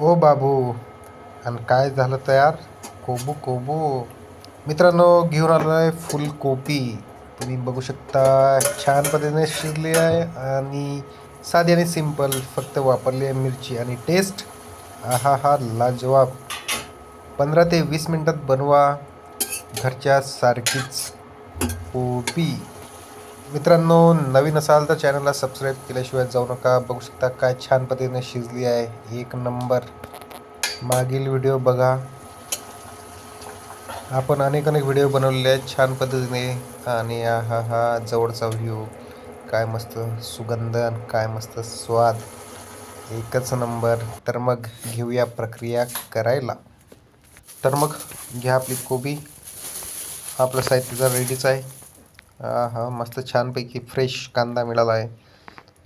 ओ बाबू आणि काय झालं तयार कोबू कोबू. मित्रांनो घेऊन आलो आहे फुलकोबी तुम्ही बघू शकता छान पद्धतीने शिजली आहे आणि साधी आणि सिंपल फक्त वापरली आहे मिरची. आणि टेस्ट आहा हा लाजवाब. पंधरा ते वीस मिनटात बनवा घरच्या सारखीच कोबी. मित्रांनो नवीन असाल तर चॅनलला सबस्क्राईब केल्याशिवाय जाऊ नका. बघू शकता काय छान पद्धतीने शिजली आहे. एक नंबर मागील व्हिडिओ बघा. आपण अनेक अनेक व्हिडिओ बनवलेले आहेत छान पद्धतीने. आणि हा हा जवळचा व्ह्यू काय मस्त सुगंध काय मस्त स्वाद. एकच नंबर तर मग घेऊया प्रक्रिया करायला. तर मग घ्या आपली कोबी. आपलं साहित्य जर रेडीच आहे. हा हा मस्त छानपैकी फ्रेश कांदा मिळाला आहे.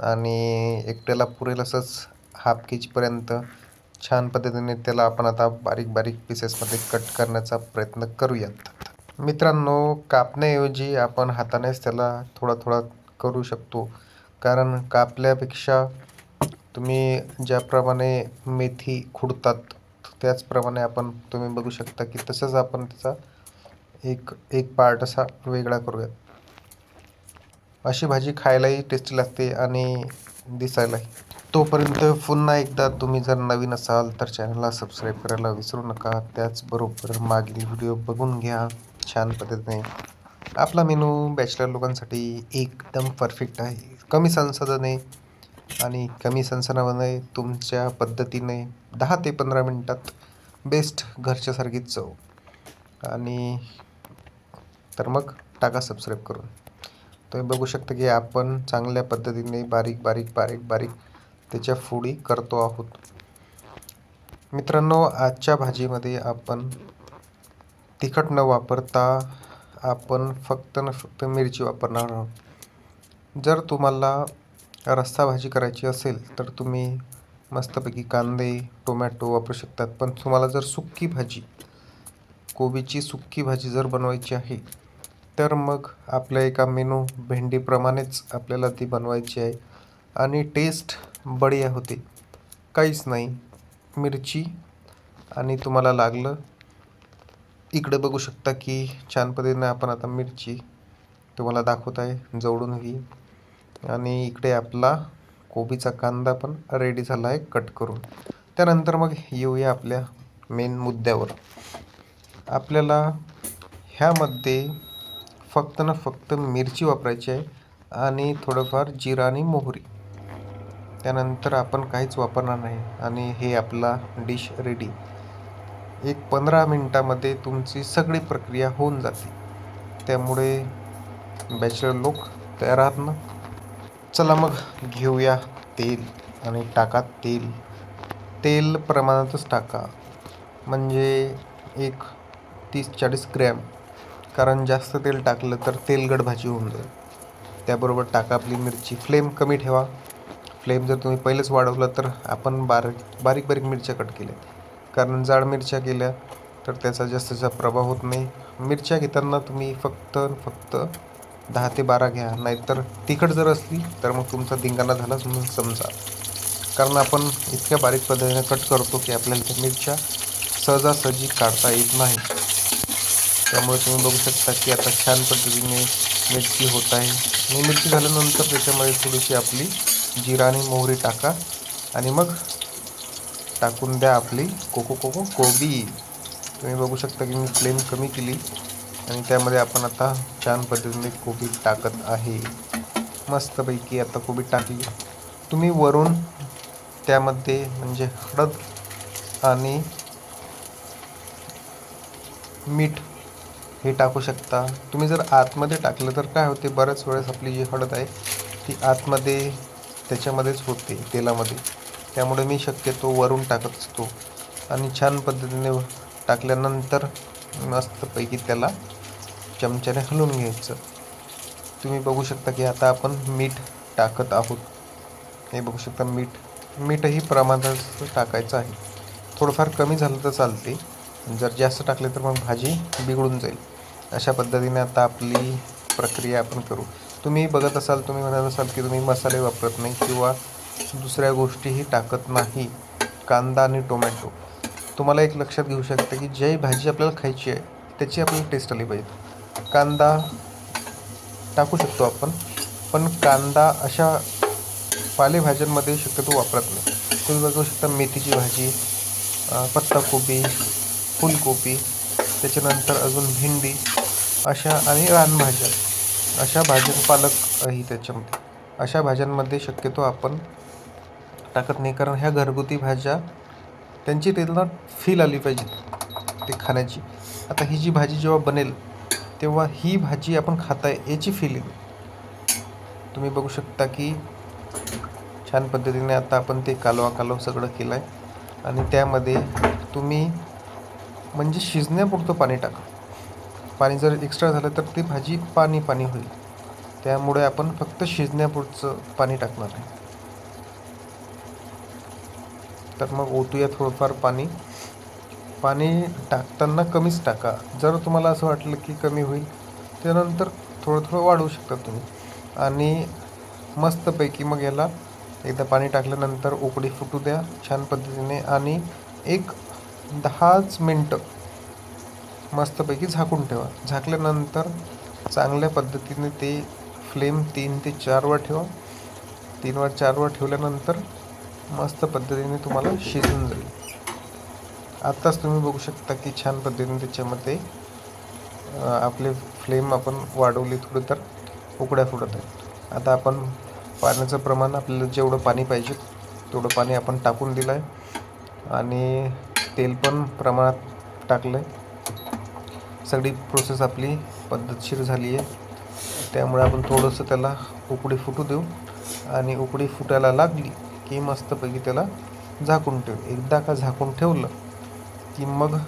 आणि एकट्याला पुरेल असंच हाफ के जीपर्यंत छान पद्धतीने त्याला आपण आता बारीक बारीक पीसेसमध्ये कट करण्याचा प्रयत्न करूयात. मित्रांनो कापण्याऐवजी आपण हातानेच त्याला थोडा थोडा करू शकतो. कारण कापल्यापेक्षा तुम्ही ज्याप्रमाणे मेथी खुडतात त्याचप्रमाणे आपण तुम्ही बघू शकता की तसंच आपण त्याचा एक एक पार्ट असा वेगळा करूयात. अशी भाजी खायलाही टेस्टी लागते आणि दिसायलाही. तोपर्यंत पुन्हा एकदा तुम्ही जर नवीन असाल तर चॅनलला सबस्क्राईब करायला विसरू नका. त्याचबरोबर मागील व्हिडिओ बघून घ्या. छान पद्धतीने. आपला मेनू बॅचलर लोकांसाठी एकदम परफेक्ट आहे. कमी संसाधने आणि कमी संसाधनामध्ये तुमच्या पद्धतीने दहा ते पंधरा मिनटात बेस्ट घरच्यासारखीच चव आणि तर मग टाका सबस्क्राईब करून. तुम्ही बघू शकता की आपण चांगल्या पद्धतीने बारीक बारीक बारीक बारीक त्याच्या फोडी करतो आहोत. मित्रांनो आजच्या भाजीमध्ये आपण तिखट न वापरता आपण फक्त न फक्त मिरची वापरणार आहोत. जर तुम्हाला रस्सा भाजी करायची असेल तर तुम्ही मस्तपैकी कांदे टोमॅटो वापरू शकतात. पण तुम्हाला जर सुक्की भाजी कोबीची सुक्की भाजी जर बनवायची आहे तर मग आपल्या एका मेनू भेंडीप्रमाणेच आपल्याला ती बनवायची आहे. आणि टेस्ट बढिया होते. काहीच नाही. मिरची. आणि तुम्हाला लागलं. इकडे बघू शकता की छान पद्धतीने आपण आता मिरची तुम्हाला दाखवत आहे. जवळून ही. आणि इकडे आपला कोबीचा कांदा पण रेडी झाला आहे कट करून. त्यानंतर मग येऊया आपल्या मेन मुद्द्यावर. आपल्याला ह्यामध्ये फक्त ना फक्त मिरची वापरायची आहे आणि थोडंफार जिरा आणि मोहरी. त्यानंतर आपण काहीच वापरणार नाही आणि हे आपला डिश रेडी एक पंधरा मिनटामध्ये तुमची सगळी प्रक्रिया होऊन जाते. त्यामुळे बॅचलर लोक तयार आहात ना? चला मग घेऊया तेल आणि टाका तेल. तेल प्रमाणातच टाका. म्हणजे एक तीस चाळीस ग्रॅम. कारण जास्त तेल टाकलं तर तेलगड भाजी होऊन जाईल. त्याबरोबर टाका आपली मिरची. फ्लेम कमी ठेवा. फ्लेम जर तुम्ही पहिलेच वाढवलं तर आपण बारीक बारीक बारीक मिरच्या कट केल्या कारण जाड मिरच्या केल्या तर त्याचा जास्तचा प्रभाव होत नाही. मिरच्या घेताना तुम्ही फक्त फक्त दहा ते बारा घ्या. नाहीतर तिखट जर असली तर मग तुमचा धिंगाणा झालाच म्हणून समजा. कारण आपण इतक्या बारीक पद्धतीने कट करतो की आपल्याला त्या मिरच्या सहजासहजी काढता येत नाही. त्यामुळे तुम्ही बघू शकता की आता छान पद्धतीने मिरची होत आहे. आणि मिरची झाल्यानंतर त्याच्यामध्ये थोडीशी आपली जिरा आणि मोहरी टाका. आणि मग टाकून द्या आपली कोको कोको कोबी. तुम्ही बघू शकता की मी फ्लेम कमी केली. आणि त्यामध्ये आपण आता छान पद्धतीने कोबी टाकत आहे. मस्तपैकी आता कोबी टाकली तुम्ही वरून त्यामध्ये म्हणजे हळद आणि मीठ हे टाकू शकता. तुम्ही जर आतमध्ये टाकलं तर काय होते? बऱ्याच वेळेस आपली जी हळद आहे ती आतमध्ये त्याच्यामध्येच होते तेलामध्ये. त्यामुळे मी शक्यतो वरून टाकत असतो. आणि छान पद्धतीने टाकल्यानंतर मस्तपैकी त्याला चमच्याने हलवून घ्यायचं. तुम्ही बघू शकता की आता आपण मीठ टाकत आहोत. हे बघू शकता मीठ मीठही प्रमाणात टाकायचं आहे. थोडंफार कमी झालं तर चालते. जर जास्त टाकले तर मग भाजी बिघडून जाईल. अशा पद्धतीने आता आपली प्रक्रिया आपण करू. तुम्ही बघत असाल तुम्ही म्हणत असाल की तुम्ही मसाले वापरत नाही किंवा दुसऱ्या गोष्टीही टाकत नाही कांदा आणि टोमॅटो. तुम्हाला एक लक्षात घेऊ शकते की जी भाजी आपल्याला खायची आहे त्याची आपल्याला टेस्ट आली पाहिजे. कांदा टाकू शकतो आपण पण कांदा अशा पालेभाज्यांमध्ये शक्यतो वापरत नाही. तुम्ही बघू शकता मेथीची भाजी पत्ताकोबी फुलकोबी त्याच्यानंतर अजून भेंडी अशा आणि रानभाज्या. अशा भाज्या पालक ही त्याच्यामध्ये. अशा भाज्यांमध्ये शक्यतो आपण टाकत नाही कारण ह्या घरगुती भाज्या त्यांची त्यांना फील आली पाहिजे ते खाण्याची. आता ही जी भाजी जेव्हा बनेल तेव्हा ही भाजी आपण खाताय याची फिलिंग तुम्ही बघू शकता की छान पद्धतीने आता आपण ते कालवा कालव सगळं केलं आहे आणि त्यामध्ये तुम्ही म्हणजे शिजण्यापुरतं पाणी टाका. पाणी जर एक्स्ट्रा झालं तर ती भाजी पाणी पाणी होईल. त्यामुळे आपण फक्त शिजण्यापुरचं पाणी टाकणार आहे. तर मग ओतूया थोडंफार पाणी. पाणी टाकताना कमीच टाका. जर तुम्हाला असं वाटलं की कमी होईल त्यानंतर थोडं थोडं वाढवू शकता तुम्ही. आणि मस्तपैकी मग याला एकदा पाणी टाकल्यानंतर उकडी फुटू द्या छान पद्धतीने. आणि एक दहाच मिनटं मस्तपैकी झाकून ठेवा. झाकल्यानंतर चांगल्या पद्धतीने ते फ्लेम तीन ते चारवर ठेवा. तीनवर चारवर ठेवल्यानंतर मस्त पद्धतीने तुम्हाला शिजून जाईल. आत्ताच तुम्ही बघू शकता की छान पद्धतीने त्याच्यामध्ये आपले फ्लेम आपण वाढवली थोडं तर उकड्या फुडत आहेत. आता आपण पाण्याचं प्रमाण आपल्याला जेवढं पाणी पाहिजे तेवढं पाणी आपण टाकून दिलं आहे आणि तेल पण प्रमाणात टाकलं आहे सगळी प्रोसेस आपली पद्धतशीर झाली आहे. त्यामुळे आपण थोडंसं त्याला उकडी फुटू देऊ. आणि उकडी फुटायला लागली की मस्तपैकी त्याला झाकून ठेवू. एकदा का झाकून ठेवलं की मग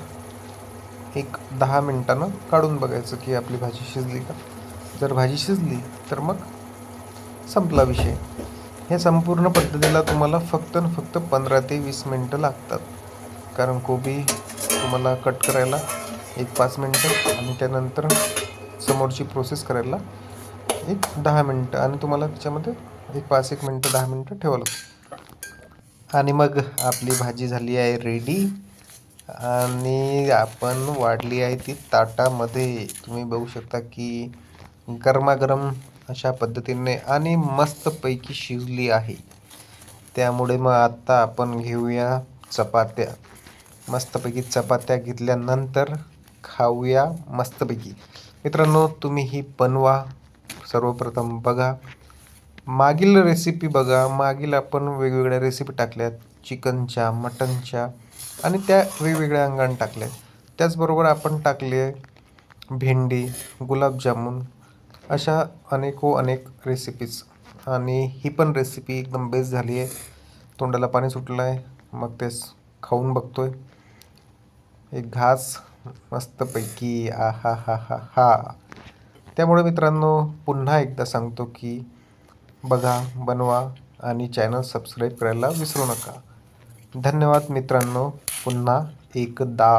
एक दहा मिनटानं काढून बघायचं की आपली भाजी शिजली का. जर भाजी शिजली तर मग संपला विषय. हे संपूर्ण पद्धतीला तुम्हाला फक्त आणि फक्त पंधरा ते वीस मिनटं लागतात. कारण कोबी तुम्हाला कट करायला एक पाच मिनटं आणि त्यानंतर समोरची प्रोसेस करायला एक दहा मिनटं आणि तुम्हाला त्याच्यामध्ये एक पाच एक मिनटं दहा मिनटं ठेवावं लागतं. आणि मग आपली भाजी झाली आहे रेडी आणि आपण वाढली आहे ती ताटामध्ये. तुम्ही बघू शकता की गरमागरम अशा पद्धतीने आणि मस्तपैकी शिजली आहे. त्यामुळे मग आत्ता आपण घेऊया चपात्या. मस्तपैकी चपात्या घेतल्यानंतर खाऊया मस्तपैकी. मित्रांनो तुम्ही ही बनवा. सर्वप्रथम बघा. मागील रेसिपी बघा. मागील आपण वेगवेगळ्या रेसिपी टाकल्यात. चिकनच्या मटनच्या आणि त्या वेगवेगळ्या अंगाने टाकल्या त्याचबरोबर आपण टाकले भेंडी गुलाबजामुन अशा अनेको अनेक रेसिपीज आणि ही पण रेसिपी एकदम बेस्ट झाली आहे तोंडाला पाणी सुटलं आहे मग तेच खाऊन बघतो आहे एक घास मस्तपैकी आ हा हा हा हा त्यामुळे मित्रांनो पुन्हा एकदा सांगतो की बघा बनवा आणि चॅनल सबस्क्राईब करायला विसरू नका. धन्यवाद मित्रांनो पुन्हा एकदा.